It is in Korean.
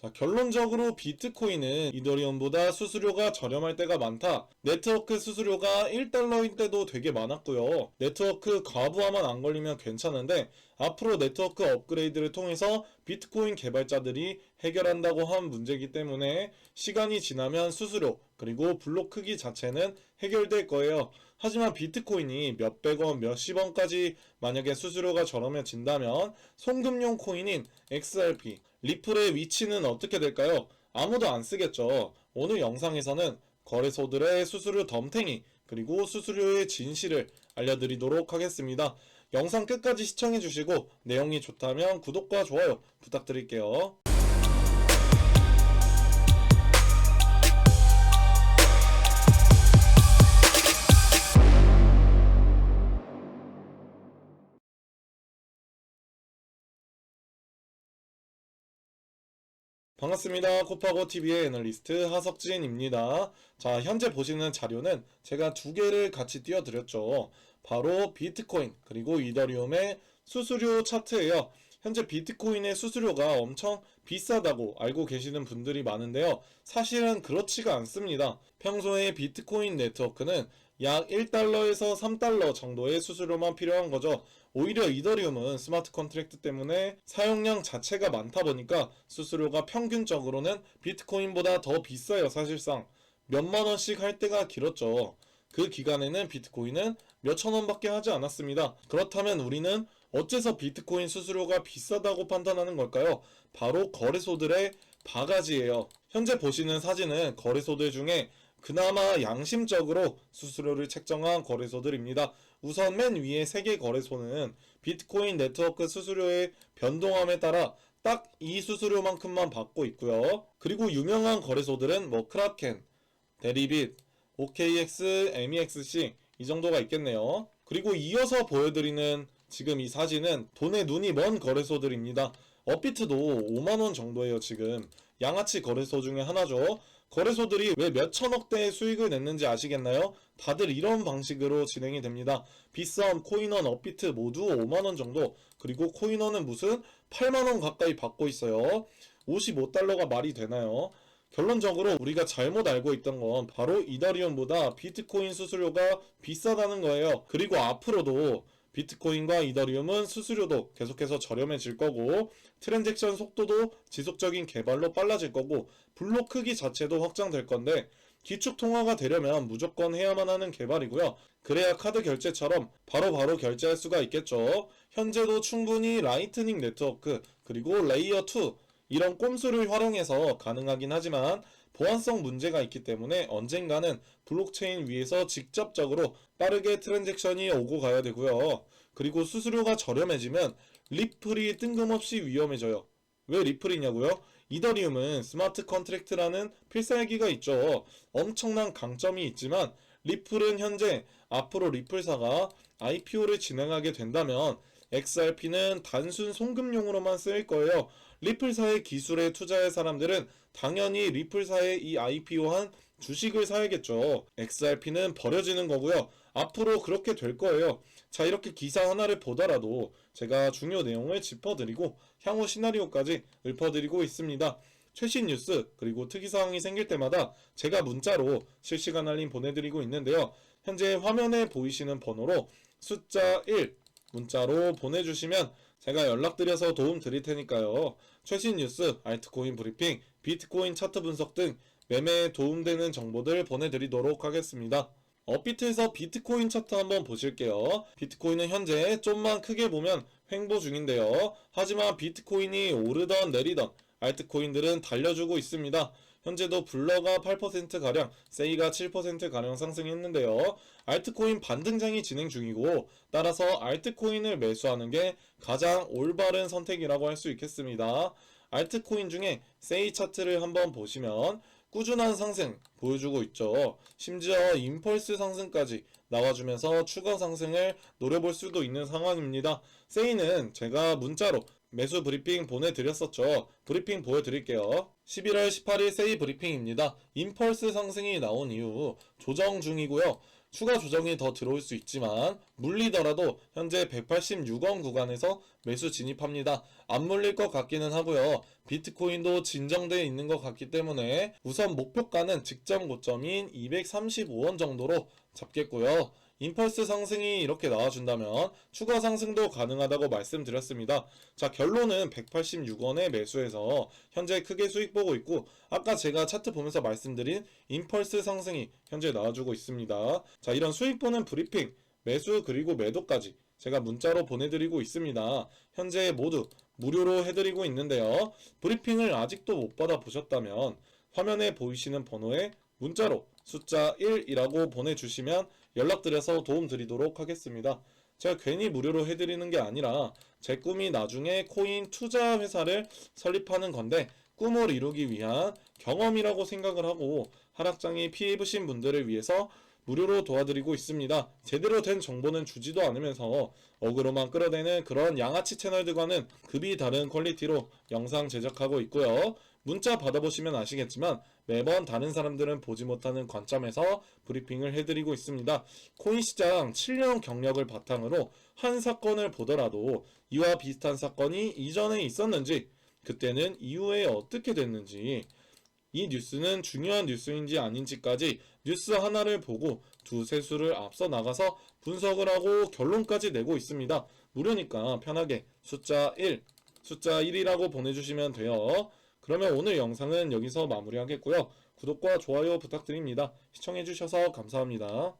자, 결론적으로 비트코인은 이더리움보다 수수료가 저렴할 때가 많다. 네트워크 수수료가 1달러인 때도 되게 많았고요. 네트워크 과부하만 안 걸리면 괜찮은데 앞으로 네트워크 업그레이드를 통해서 비트코인 개발자들이 해결한다고 한 문제이기 때문에 시간이 지나면 수수료 그리고 블록 크기 자체는 해결될 거예요. 하지만 비트코인이 몇백 원, 몇십 원까지 만약에 수수료가 저렴해진다면 송금용 코인인 XRP, 리플의 위치는 어떻게 될까요? 아무도 안 쓰겠죠. 오늘 영상에서는 거래소들의 수수료 덤탱이 그리고 수수료의 진실을 알려드리도록 하겠습니다. 영상 끝까지 시청해주시고 내용이 좋다면 구독과 좋아요 부탁드릴게요. 반갑습니다. 코파고 TV의 애널리스트 하석진입니다. 자, 현재 보시는 자료는 제가 두 개를 같이 띄워드렸죠. 바로 비트코인 그리고 이더리움의 수수료 차트예요. 현재 비트코인의 수수료가 엄청 비싸다고 알고 계시는 분들이 많은데요. 사실은 그렇지가 않습니다. 평소에 비트코인 네트워크는 약 1달러에서 3달러 정도의 수수료만 필요한 거죠. 오히려 이더리움은 스마트 컨트랙트 때문에 사용량 자체가 많다 보니까 수수료가 평균적으로는 비트코인보다 더 비싸요, 사실상. 몇만 원씩 할 때가 길었죠. 그 기간에는 비트코인은 몇천 원밖에 하지 않았습니다. 그렇다면 우리는 어째서 비트코인 수수료가 비싸다고 판단하는 걸까요? 바로 거래소들의 바가지예요. 현재 보시는 사진은 거래소들 중에 그나마 양심적으로 수수료를 책정한 거래소들입니다. 우선 맨 위에 세개 거래소는 비트코인 네트워크 수수료의 변동함에 따라 딱 이 수수료만큼만 받고 있고요. 그리고 유명한 거래소들은 뭐 크라켄, 데리빗, OKX, MEXC 이 정도가 있겠네요. 그리고 이어서 보여드리는 지금 이 사진은 돈에 눈이 먼 거래소들입니다. 업비트도 5만원 정도예요, 지금. 양아치 거래소 중에 하나죠. 거래소들이 왜 몇천억 대의 수익을 냈는지 아시겠나요? 다들 이런 방식으로 진행이 됩니다. 비썸, 코인원, 업비트 모두 5만원 정도, 그리고 코인원은 무슨 8만원 가까이 받고 있어요. 55달러가 말이 되나요? 결론적으로 우리가 잘못 알고 있던 건 바로 이더리움보다 비트코인 수수료가 비싸다는 거예요. 그리고 앞으로도 비트코인과 이더리움은 수수료도 계속해서 저렴해질 거고 트랜잭션 속도도 지속적인 개발로 빨라질 거고 블록 크기 자체도 확장될 건데 기축 통화가 되려면 무조건 해야만 하는 개발이고요. 그래야 카드 결제처럼 바로바로 결제할 수가 있겠죠. 현재도 충분히 라이트닝 네트워크 그리고 레이어 2 이런 꼼수를 활용해서 가능하긴 하지만 보안성 문제가 있기 때문에 언젠가는 블록체인 위에서 직접적으로 빠르게 트랜잭션이 오고 가야 되고요. 그리고 수수료가 저렴해지면 리플이 뜬금없이 위험해져요. 왜 리플이냐고요? 이더리움은 스마트 컨트랙트라는 필살기가 있죠. 엄청난 강점이 있지만 리플은 현재 앞으로 리플사가 IPO를 진행하게 된다면 XRP는 단순 송금용으로만 쓰일 거예요. 리플사의 기술에 투자할 사람들은 당연히 리플사의 이 IPO한 주식을 사야겠죠. XRP는 버려지는 거고요. 앞으로 그렇게 될 거예요. 자, 이렇게 기사 하나를 보더라도 제가 중요 내용을 짚어드리고 향후 시나리오까지 읊어드리고 있습니다. 최신 뉴스 그리고 특이사항이 생길 때마다 제가 문자로 실시간 알림 보내드리고 있는데요. 현재 화면에 보이시는 번호로 숫자 1 문자로 보내주시면 제가 연락드려서 도움 드릴 테니까요. 최신 뉴스, 알트코인 브리핑, 비트코인 차트 분석 등 매매에 도움되는 정보들 보내드리도록 하겠습니다. 업비트에서 비트코인 차트 한번 보실게요. 비트코인은 현재 좀만 크게 보면 횡보 중인데요. 하지만 비트코인이 오르던 내리던 알트코인들은 달려주고 있습니다. 현재도 블러가 8%가량, 세이가 7%가량 상승했는데요. 알트코인 반등장이 진행 중이고, 따라서 알트코인을 매수하는 게 가장 올바른 선택이라고 할 수 있겠습니다. 알트코인 중에 세이 차트를 한번 보시면 꾸준한 상승 보여주고 있죠. 심지어 임펄스 상승까지 나와주면서 추가 상승을 노려볼 수도 있는 상황입니다. 세이는 제가 문자로 매수 브리핑 보내드렸었죠. 브리핑 보여드릴게요. 11월 18일 세이 브리핑입니다. 임펄스 상승이 나온 이후 조정 중이고요. 추가 조정이 더 들어올 수 있지만 물리더라도 현재 186원 구간에서 매수 진입합니다. 안 물릴 것 같기는 하고요. 비트코인도 진정되어 있는 것 같기 때문에 우선 목표가는 직전 고점인 235원 정도로 잡겠고요. 임펄스 상승이 이렇게 나와준다면 추가 상승도 가능하다고 말씀드렸습니다. 자, 결론은 186원에 매수해서 현재 크게 수익 보고 있고 아까 제가 차트 보면서 말씀드린 임펄스 상승이 현재 나와주고 있습니다. 자, 이런 수익 보는 브리핑, 매수 그리고 매도까지 제가 문자로 보내드리고 있습니다. 현재 모두 무료로 해드리고 있는데요. 브리핑을 아직도 못 받아보셨다면 화면에 보이시는 번호에 문자로 숫자 1이라고 보내주시면 연락드려서 도움드리도록 하겠습니다. 제가 괜히 무료로 해드리는 게 아니라 제 꿈이 나중에 코인 투자 회사를 설립하는 건데 꿈을 이루기 위한 경험이라고 생각을 하고 하락장에 피해 입으신 분들을 위해서 무료로 도와드리고 있습니다. 제대로 된 정보는 주지도 않으면서 어그로만 끌어대는 그런 양아치 채널들과는 급이 다른 퀄리티로 영상 제작하고 있고요. 문자 받아보시면 아시겠지만 매번 다른 사람들은 보지 못하는 관점에서 브리핑을 해드리고 있습니다. 코인 시장 7년 경력을 바탕으로 한 사건을 보더라도 이와 비슷한 사건이 이전에 있었는지 그때는 이후에 어떻게 됐는지 이 뉴스는 중요한 뉴스인지 아닌지까지 뉴스 하나를 보고 두 세 수를 앞서 나가서 분석을 하고 결론까지 내고 있습니다. 무료니까 편하게 숫자 1, 숫자 1이라고 보내주시면 돼요. 그러면 오늘 영상은 여기서 마무리하겠고요. 구독과 좋아요 부탁드립니다. 시청해주셔서 감사합니다.